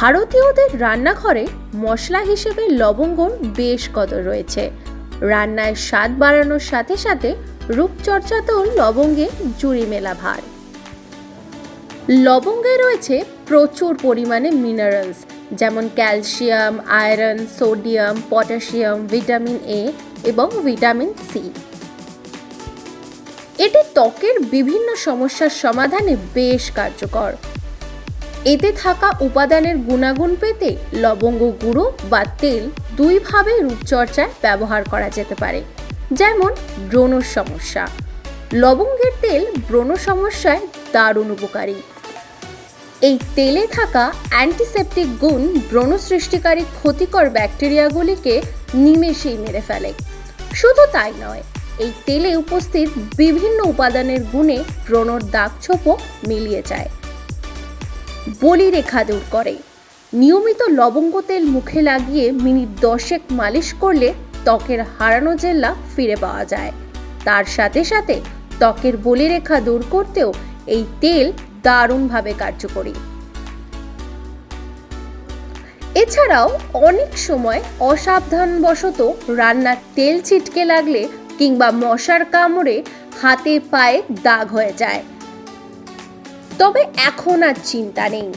ভারতীয়দের রান্নাঘরে মশলা হিসেবে লবঙ্গর বেশ কদর রয়েছে। রান্নায় স্বাদ বাড়ানোর সাথে সাথে রূপচর্চাতেও লবঙ্গে জুড়ি মেলা ভার। লবঙ্গে রয়েছে প্রচুর পরিমাণে মিনারেলস যেমন calcium iron sodium potassium vitamin A এবং ভিটামিন সি এটি ত্বকের বিভিন্ন সমস্যার সমাধানে বেশ কার্যকর। এতে থাকা উপাদানের গুণাগুণ পেতে লবঙ্গ গুঁড়ো বা তেল দুইভাবে রূপচর্চায় ব্যবহার করা যেতে পারে, যেমন ব্রণর সমস্যা। লবঙ্গের তেল ব্রণ সমস্যায় দারুণ উপকারী। এই তেলে থাকা অ্যান্টিসেপটিক গুণ ব্রণ সৃষ্টিকারী ক্ষতিকর ব্যাকটেরিয়াগুলিকে নিমেষেই মেরে ফেলে। শুধু তাই নয়, এই তেলে উপস্থিত বিভিন্ন উপাদানের গুণে ব্রণর দাগছোপও মিলিয়ে যায়। বলিরেখা দূর করে। নিয়মিত লবঙ্গ তেল মুখে লাগিয়ে মিনিট দশেক মালিশ করলে ত্বকের হারানো জেল্লা ফিরে পাওয়া যায়। তার সাথে সাথে ত্বকের বলিরেখা দূর করতেও এই তেল দারুণভাবে কার্যকরী। এছাড়াও অনেক সময় অসাবধানবশত রান্নার তেল ছিটকে লাগলে কিংবা মশার কামড়ে হাতে পায়ে দাগ হয়ে যায়। তবে এখন আর চিন্তা নেই।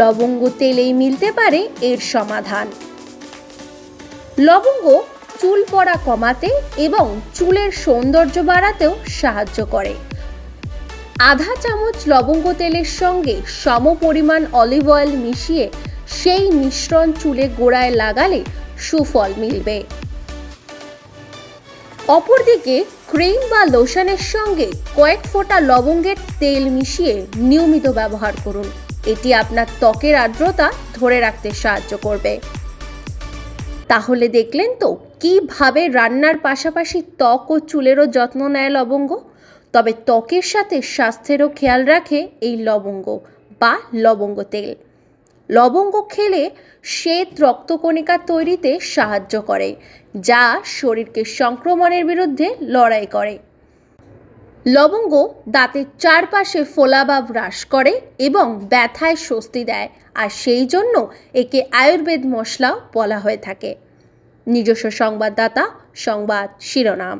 লবঙ্গ তেলেই মিলতে পারে এর সমাধান। লবঙ্গ চুল পড়া কমাতে এবং চুলের সৌন্দর্য বাড়াতেও সাহায্য করে। আধা চামচ লবঙ্গ তেলের সঙ্গে সম পরিমাণ অলিভ অয়েল মিশিয়ে সেই মিশ্রণ চুলে গোড়ায় লাগালে সুফল মিলবে। অপরদিকে ক্রিম বা লোশনের সঙ্গে কয়েক ফোঁটা লবঙ্গের তেল মিশিয়ে নিয়মিত ব্যবহার করুন। এটি আপনার ত্বকের আর্দ্রতা ধরে রাখতে সাহায্য করবে। তাহলে দেখলেন তো, কীভাবে রান্নার পাশাপাশি ত্বক ও চুলেরও যত্ন নেয় লবঙ্গ? তবে ত্বকের সাথে স্বাস্থ্যেরও খেয়াল রাখে এই লবঙ্গ বা লবঙ্গ তেল। লবঙ্গ খেলে শ্বেত রক্তকণিকা তৈরিতে সাহায্য করে, যা শরীরকে সংক্রমণের বিরুদ্ধে লড়াই করে। লবঙ্গ দাঁতের চারপাশে ফোলাভাব হ্রাস করে এবং ব্যথায় স্বস্তি দেয়, আর সেই জন্য একে আয়ুর্বেদ মশলাও বলা হয়ে থাকে। নিজস্ব সংবাদদাতা, সংবাদ শিরোনাম।